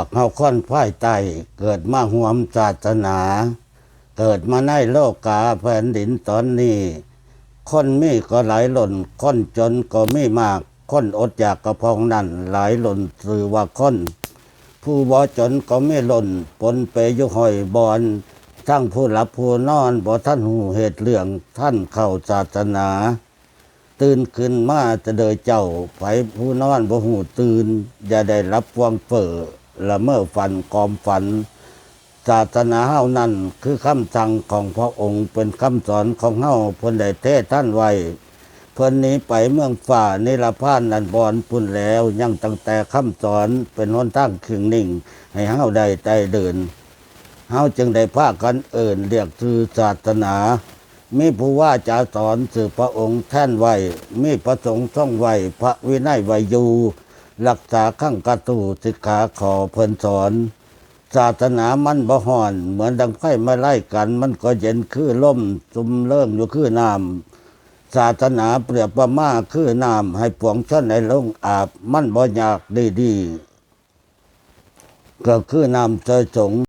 ปักเฮาค่อนพ่ายไตเกิดมาห่วมศาสนา เกิดมาในโลกกาแผ่นดินตอนนี้ คนมีก็หลายหล่น คนจนก็ไม่มาก คนอดอยากกระพองนั่นหลายหล่นสื่อว่าคน ผู้บ่จนก็ไม่หล่น ปนไปยุหอยบอนทั้งผู้หลับผู้นอนบ่ท่านหูเหตุเรื่องท่านเข้าศาสนาตื่นขึ้นมาจะเดยเจ้าไปผู้นอนบ่หูตื่น อย่าได้รับวางเปิด ละเมอฝันกอมฝัน ศาสนาเฮานั่นคือคำสั่งของพระองค์เป็นคำสอนของเฮาเพิ่นได้เทศท่านไว้เพิ่นนี้ไปเมืองฝ่านิรพานนันบอนปุ่นแล้วยังตั้งแต่คำสอนเป็นหนทางขึงนิ่ง ให้เฮาได้ใจเดินเฮาจึงได้พากันเอิ่นเรียกคือศาสนามีผู้ว่าจะสอนสื่อพระองค์แท่นไว้ มีประสงค์ท่องไว้ พระวินัยไว้อยู่ รักษาขั้งกระตูสิกขาขอเพิ่นสอน ศาสนามันบ่ห่อน เหมือนดังไฟมาไล่กัน มันก็เย็นคือล่มซุมเริ่มอยู่คือน้ำศาสนาเปรียบประมาคือน้ำให้ปวงชนในลงอาบ มันบ่อยากดีดีๆก็คือน้ำใจสง